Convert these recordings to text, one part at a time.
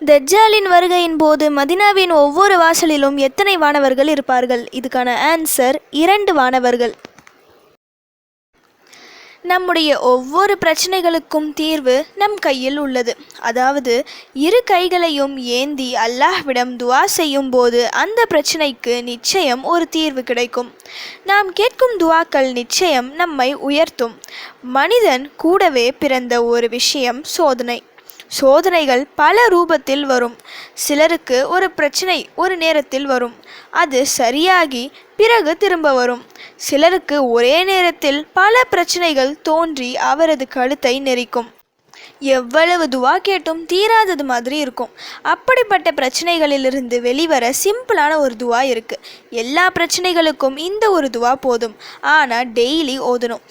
தஜ்ஜாலின் வருகையின் போது மதினாவின் ஒவ்வொரு வாசலிலும் எத்தனை வானவர்கள் இருப்பார்கள்? இதுக்கான ஆன்சர் இரண்டு வானவர்கள். நம்முடைய ஒவ்வொரு பிரச்சனைகளுக்கும் தீர்வு நம் கையில் உள்ளது. அதாவது இரு கைகளையும் ஏந்தி அல்லாஹ்விடம் துவா செய்யும் போது அந்த பிரச்சனைக்கு நிச்சயம் ஒரு தீர்வு கிடைக்கும். நாம் கேட்கும் துவாக்கள் நிச்சயம் நம்மை உயர்த்தும். மனிதன் கூடவே பிறந்த ஒரு விஷயம் சோதனை. சோதனைகள் பல ரூபத்தில் வரும். சிலருக்கு ஒரு பிரச்சனை ஒரு நேரத்தில் வரும். அது சரியாகி பிறகு திரும்ப வரும். சிலருக்கு ஒரே நேரத்தில் பல பிரச்சனைகள் தோன்றி அவரது கழுத்தை நெரிக்கும். எவ்வளவு துவா கேட்டும் தீராதது மாதிரி இருக்கும். அப்படிப்பட்ட பிரச்சனைகளிலிருந்து வெளிவர சிம்பிளான ஒரு துவா இருக்குது எல்லா பிரச்சனைகளுக்கும் இந்த ஒரு துவா போதும். ஆனால் டெய்லி ஓதணும்.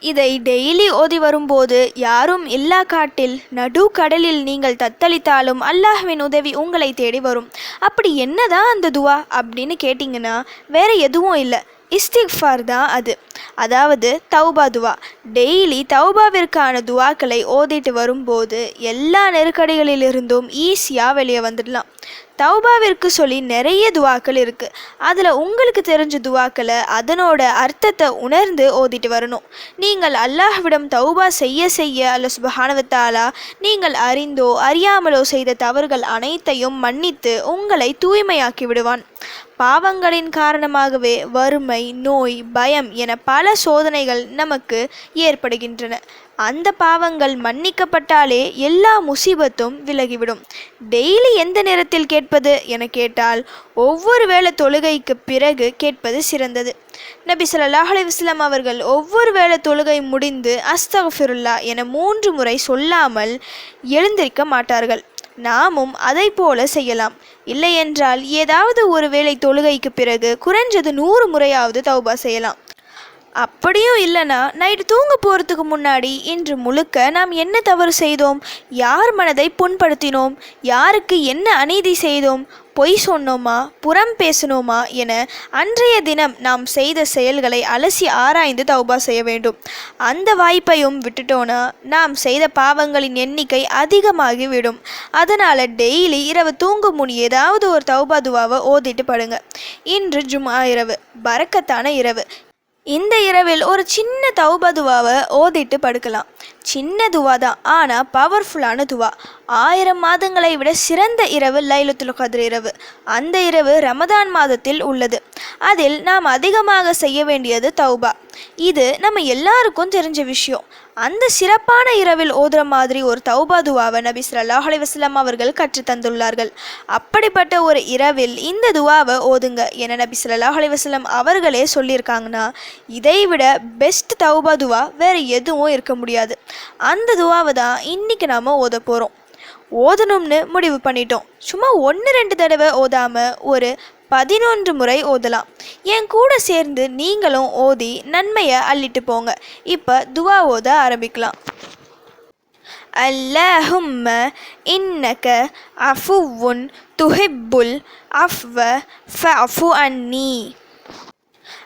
இதை டெய்லி ஓதி வரும்போது யாரும் இல்லா காட்டில் நடு கடலில் நீங்கள் தத்தளித்தாலும் அல்லாஹ்வின் உதவி உங்களை தேடி வரும். அப்படி என்னதான் அந்த துவா அப்படின்னு கேட்டிங்கன்னா வேற எதுவும் இல்லை. இஸ்திக்ஃபார் தான் அது. அதாவது தௌபா துவா. டெய்லி தௌபாவிற்கான துவாக்களை ஓதிட்டு வரும்போது எல்லா நெருக்கடிகளிலிருந்தும் ஈஸியாக வெளியே வந்துடலாம். தௌபாவிற்கு சொல்லி நிறைய துவாக்கள் இருக்குது அதில் உங்களுக்கு தெரிஞ்ச துவாக்களை அதனோட அர்த்தத்தை உணர்ந்து ஓதிட்டு வரணும். நீங்கள் அல்லாஹ்விடம் தௌபா செய்ய செய்ய அல்ல சுபஹானவத்தாலா நீங்கள் அறிந்தோ அறியாமலோ செய்த தவறுகள் அனைத்தையும் மன்னித்து உங்களை தூய்மையாக்கி விடுவான். பாவங்களின் காரணமாகவே வறுமை நோய் பயம் என பல சோதனைகள் நமக்கு ஏற்படுகின்றன. அந்த பாவங்கள் மன்னிக்கப்பட்டாலே எல்லா முசீபத்தும் விலகிவிடும். டெய்லி எந்த நேரத்தில் கேட்பது என கேட்டால் ஒவ்வொரு வேளை தொழுகைக்கு பிறகு கேட்பது சிறந்தது. நபி சொல்லாஹ் அலிவஸ்லாம் அவர்கள் ஒவ்வொரு வேளை தொழுகை முடிந்து அஸ்தகுஃபிருல்லா என மூன்று முறை சொல்லாமல் எழுந்திருக்க மாட்டார்கள். நாமும் அதை போல செய்யலாம். இல்லையென்றால் ஏதாவது ஒரு வேளை தொழுகைக்கு பிறகு குறைஞ்சது நூறு முறையாவது தௌபா செய்யலாம். அப்படியும் இல்லைனா நைட்டு தூங்க போகிறதுக்கு முன்னாடி இன்று முழுக்க நாம் என்ன தவறு செய்தோம்? யார் மனதை புண்படுத்தினோம்? யாருக்கு என்ன அநீதி செய்தோம்? பொய் சொன்னோமா? புறம் பேசினோமா? என அன்றைய தினம் நாம் செய்த செயல்களை அலசி ஆராய்ந்து தௌபா செய்ய வேண்டும். அந்த வாய்ப்பையும் விட்டுட்டோன்னா நாம் செய்த பாவங்களின் எண்ணிக்கை அதிகமாகிவிடும் அதனால் டெய்லி இரவு தூங்கும் முன் ஏதாவது ஒரு தௌபா துவாவை ஓதிட்டு படுங்க. இன்று ஜும்மா இரவு. பறக்கத்தான இரவு. இந்த இரவில் ஒரு சின்ன தௌபதுவாவை ஓதிட்டு படுக்கலாம். சின்ன துவா தான் ஆனால் பவர்ஃபுல்லான துவா. ஆயிரம் மாதங்களை விட சிறந்த இரவு லைலத்துல் கதிர் இரவு. அந்த இரவு ரமதான் மாதத்தில் உள்ளது. அதில் நாம் அதிகமாக செய்ய வேண்டியது தௌபா. இது நம்ம எல்லாருக்கும் தெரிஞ்ச விஷயம். அந்த சிறப்பான இரவில் ஓதுற மாதிரி ஒரு தௌபா துவாவை நபி சல்லாஹ் அலிவஸ்லாம் அவர்கள் கற்றுத் தந்துள்ளார்கள். அப்படிப்பட்ட ஒரு இரவில் இந்த துவாவை ஓதுங்க என நபி சல்லாஹ் அலிவஸ்லாம் அவர்களே சொல்லியிருக்காங்கன்னா இதை விட பெஸ்ட் தௌபா துவா வேறு எதுவும் இருக்க முடியாது. அந்த துவாவை தான் இன்னைக்கு நாம் ஓத போகிறோம் ஓதணும்னு முடிவு பண்ணிட்டோம் சும்மா ஒன்று ரெண்டு தடவை ஓதாமல் ஒரு பதினொன்று முறை ஓதலாம் என் கூட சேர்ந்து நீங்களும் ஓதி நன்மையை அள்ளிட்டு போங்க இப்போ துவா ஓத ஆரம்பிக்கலாம் اللهم إنك عفو تحب العفو فاعف عني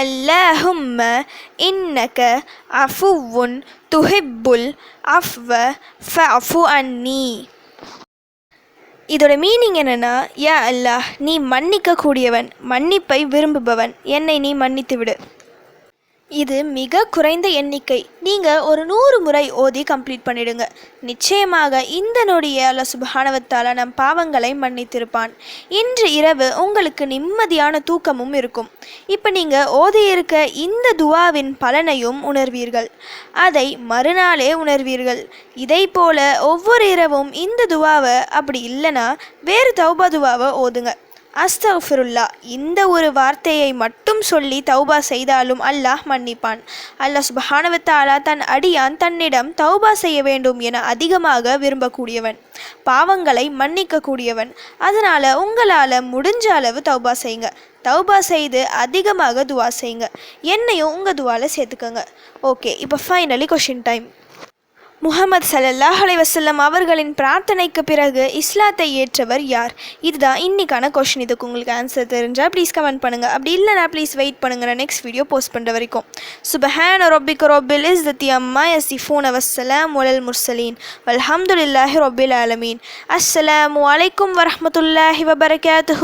اللهم إنك عفو تحب العفو فاعف عني இதோட மீனிங் என்னன்னா யா அல்லாஹ் நீ மன்னிக்க கூடியவன் மன்னிப்பை விரும்புபவன் என்னை நீ மன்னித்து விடு இது மிக குறைந்த எண்ணிக்கை. நீங்கள் ஒரு நூறு முறை ஓதி கம்ப்ளீட் பண்ணிடுங்க. நிச்சயமாக இந்த நொடியை அல்ல சுபானவத்தால் நம் பாவங்களை மன்னித்திருப்பான். இன்று இரவு உங்களுக்கு நிம்மதியான தூக்கமும் இருக்கும். இப்போ நீங்கள் ஓதியிருக்க இந்த துவாவின் பலனையும் உணர்வீர்கள். அதை மறுநாளே உணர்வீர்கள். இதை போல ஒவ்வொரு இரவும் இந்த துவாவை அப்படி இல்லைன்னா வேறு தௌபா துவாவை ஓதுங்க. அஸ்தஃபிருல்லா இந்த ஒரு வார்த்தையை மட்டும் சொல்லி தௌபா செய்தாலும் அல்லாஹ் மன்னிப்பான். அல்லாஹ் சுபஹானவத்தாலா தன் அடியான் தன்னிடம் தௌபா செய்ய வேண்டும் என அதிகமாக விரும்பக்கூடியவன். பாவங்களை மன்னிக்கக்கூடியவன். அதனால் உங்களால் முடிஞ்ச அளவு தௌபா செய்யுங்க. தௌபா செய்து அதிகமாக துவா செய்யுங்க. என்னையும் உங்கள் துவாவில் சேர்த்துக்கோங்க. ஓகே இப்போ ஃபைனலி கொஷின் டைம் முகமது சல்லல்லாஹ் அலைவசல்லம் அவர்களின் பிரார்த்தனைக்கு பிறகு இஸ்லாத்தை ஏற்றவர் யார்? இதுதான் இன்னைக்கான கொஷின் இதுக்கு உங்களுக்கு ஆன்சர் தெரிஞ்சால் ப்ளீஸ் கமெண்ட் பண்ணுங்கள் அப்படி இல்லைனா ப்ளீஸ் வெயிட் பண்ணுங்கள் நான் நெக்ஸ்ட் வீடியோ போஸ்ட் பண்ணுற வரைக்கும். சுபஹான ரொபிக் ரொபில் இஸ் தத்தி அம்மா எஸ் ஃபோன் அவசலாம் ஒலல் முர்சலீன் வல்ஹம்துலில்லாஹி ரொபில் ஆலமீன். அஸ்ஸலாமு வலைக்கம் வரமத்துல்லாஹி வபரகாத்து